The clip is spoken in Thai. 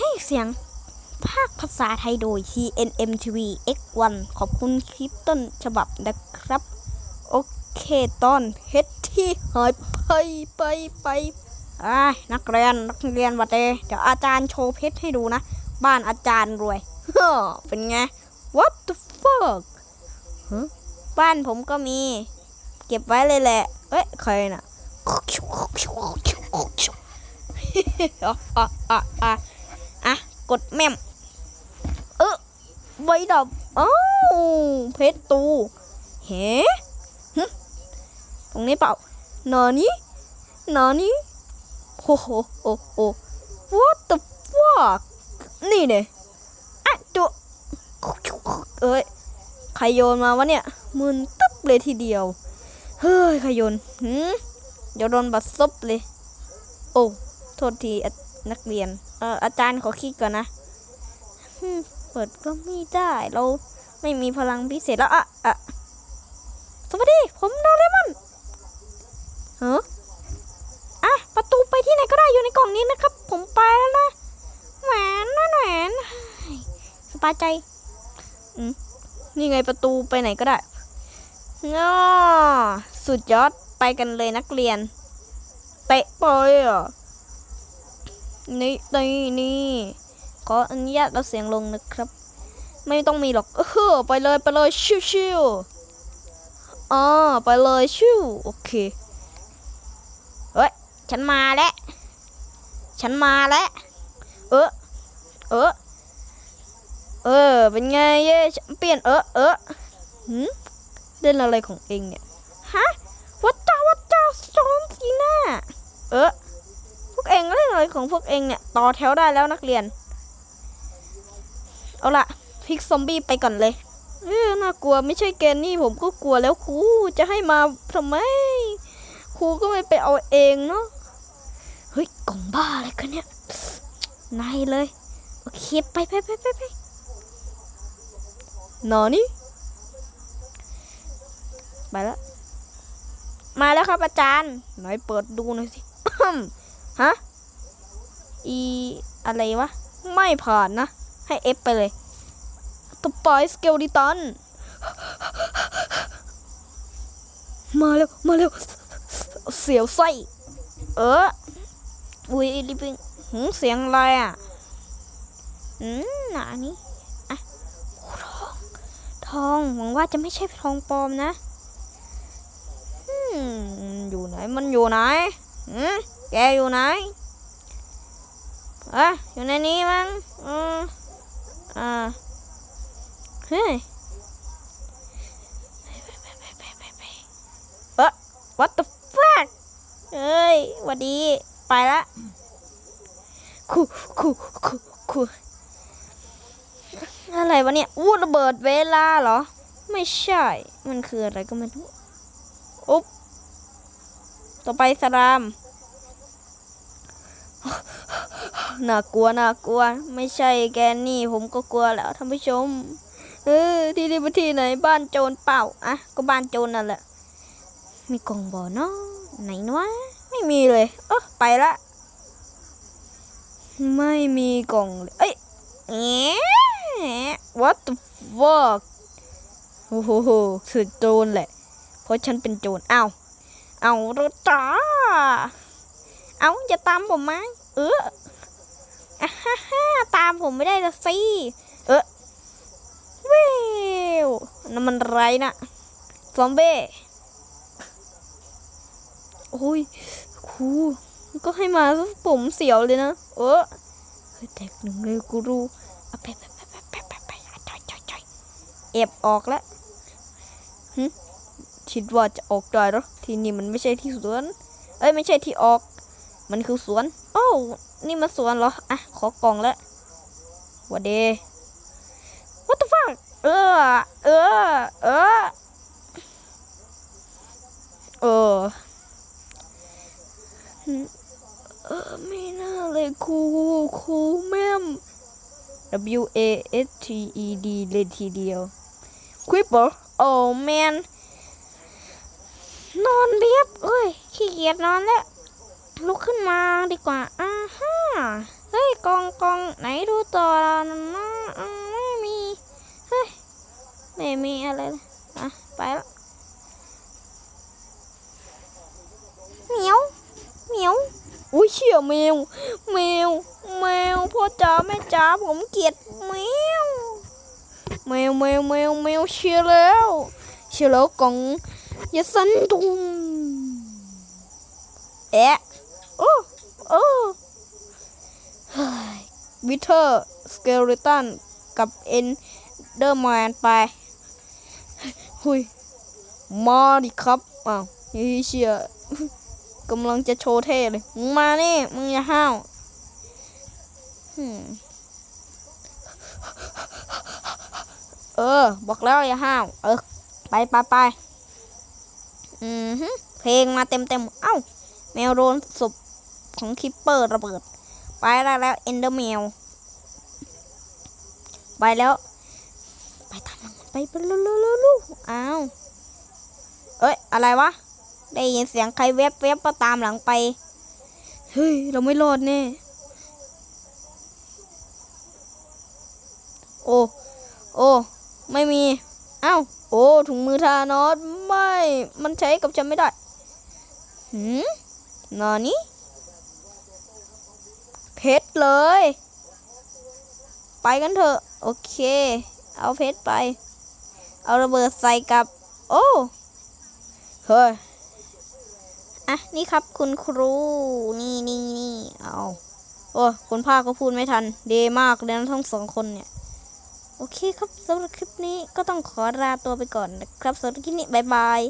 ให้เสียงภาคภาษาไทยโดย TNM TV X1 ขอบคุณคลิปต้นฉบับนะครับ โอเคตอนเพชรที่หายไปไปไปอ่านักเรียนนักเรียนวัดเดเดี๋ยวอาจารย์โชว์เพชรให้ดูนะ บ้านอาจารย์รวยฮ่อเป็นไง what the fuck บ้านผมก็มี เก็บไว้เลยแหละ เอ้ยใครน่ะ อะอะอะ กดแม่ม เออใบดอกอ้าวเพชรตูเฮ้หึตรงนี้เปล่าหนอนี้หนอนี้โอ้โหโอ้โห what the fuck นี่เนี่ยอะตัวเอ้ยใครโยนมาวะเนี่ยมึนตึ๊บเลยทีเดียว เฮ้ยใครโยนหืมเดี๋ยวโดนบัดซบเลย โอ้ โทษทีอ นักเรียน เอออาจารย์ขอคิดก่อนนะเปิดก็ไม่ได้ เราไม่มีพลังพิเศษแล้วอะอะสวัสดี ผมโดเรมอนเฮ้ออะ ประตูไปที่ไหนก็ได้อยู่ในกล่องนี้นะครับ ผมไปแล้วนะแหวนนะแหวนสบายใจ อืมนี่ไงประตูไปไหนก็ได้ง้อสุดยอดไปกันเลยนักเรียน เตะไปอะ นี่นี่นี่ขออนุญาตเราเสียงลงนะครับ ไม่ต้องมีหรอกเออไปเลยไปเลยชิวชิวอ๋อไปเลยชิวโอเคเฮ้ยฉันมาแล้วฉันมาแล้วเออเออเออเป็นไงเย่ฉันเปลี่ยนเออเออหืมเล่นอะไรของเองเนี่ยฮะวัดจ้าวัดจ้าสโตนซีน่าเออ องเล่นอะไรของพวกเองเนี่ย ต่อแถวได้แล้วนักเรียน เอาละพิกซอมบี้ไปก่อนเลยเออน่ากลัวไม่ใช่แกนนี่ผมก็กลัวแล้วครูจะให้มาทำไมครูก็ไม่ไปเอาเองเนาะเฮ้ยกล่องบ้าอะไรกันเนี่ยนายเลย โอเคไปไปไปไปไปนอนี่ไปแล้วมาแล้วครับอาจารย์ หน่อยเปิดดูหน่อยสิฮะ อีอะไรวะ ไม่ผ่านนะ ให้ F ไปเลยตปอยสเกลดิตันมาแล้วมาแล้วเสียวไส้ เอออุ้ยรีบิงหืมเสียงอะไรอะ อืมหนานี้อะทอง ทอง หวังว่าจะไม่ใช่ทองปลอมนะอืมอยู่ไหน มันอยู่ไหนอืมแกอยู่ไหน อะอยู่ในนี้มั้งอืมอ่าเฮ้ยเออ what the fuck เอ้ยวัดดี ไปละคูคูคูคูอะไรวะเนี่ยอู้ระเบิดเวลาเหรอ ไม่ใช่ มันคืออะไรก็ไม่รู้อุ๊บต่อไปสลาม น่ากลัวน่ากลัว ไม่ใช่แกนี่ผมก็กลัวแล้วท่านผู้ชม เออที่นี่เป็นที่ไหนบ้านโจรเปล่าอะก็บ้านโจรนั่นแหละ มีกล่องบ่อเนาะไหนวะไม่มีเลยเออไปละ ไม่มีกล่องเลยเอ้ยแอะ what the fuck โอ้โหสุดโจรแหละ เพราะฉันเป็นโจรเอาเอารถจ้าเอาจะตามผมไหมเออ อะฮ่าฮ่าตามผมไม่ได้ละสิ เออวิวนั่นมันไรนะซอมเบ้โอ้ยครูก็ให้มาผมเสียวเลยนะ เออเฮ้ยแตกหนึ่งเลยกูรู้เอาไปไปไปไปไปไปไปจอยจอยจอยเอบออกแล้วหึคิดว่าจะออกได้หรอ ที่นี่มันไม่ใช่ที่สวน เอ้ยไม่ใช่ที่ออก มันคือสวน โอ้นี่มาสวนเหรอ อะ ขอกล่องแล้วหวัดเด What the fuck เออ เออ เออ เออเออไม่น่าเลยครูครูแม่ม W A S T E D เลยทีเดียวควิปเหรอโอ้แมนนอนเรียบเอ้ย ขี้เกียจนอนแล้ว ลุกขึ้นมาดีกว่าอ่าฮะเฮ้ยกองกองไหนดูต่อนะอืมไม่มีเฮ้ยไม่มีอะไรอะไปละเหมียวเหมียวอุ้ยเชี่ยแมวแมวแมวพ่อจ๋าแม่จ๋าผมเกลียดแมวแมวแมวแมวแมวเชี่ยแล้วเชี่ยแล้วกองอยาสันตุงแอะ โอ้โอ้เฮ้ยวิเทอร์สเกเลตันกับเอนเดอร์แมนไป หุย มาดิครับ อ้าวเฮ้ยเชียกำลังจะโชว์เท่เลย มึงมานี่ มึงอย่าห้าวเออ บอกแล้วอย่าห้าว เออ ไปไปไปอืมฮึเพลงมาเต็มเต็มเอ้า แมวโดนศพ ของคิปเปอร์ระเบิด ไปแล้วแล้วเอนเดอร์แมวไปแล้ว ไปตามหลังไปไปเร็วเร็วเร็วเร็วอ้าวเอ้ยอะไรวะ ได้ยินเสียงใครแวบแวบก็ตามหลังไปเฮ้ยเราไม่รอดแน่โอ้โอ้ไม่มีเอ้าโอ้ถุงมือทานอสไม่ มันใช้กับฉันไม่ได้หืมนอนี่ เพชรเลย ไปกันเถอะ โอเค เอาเพชรไป เอาระเบิดใส่กับ โอ้เฮ้ยอะนี่ครับคุณครูนี่นี่นี่เอาโอ้คนภาคก็พูดไม่ทัน เดีมากเลยนะทั้งสองคนเนี่ย โอเคครับสำหรับคลิปนี้ก็ต้องขอลาตัวไปก่อนนะครับสำหรับคลิปนี้บายบาย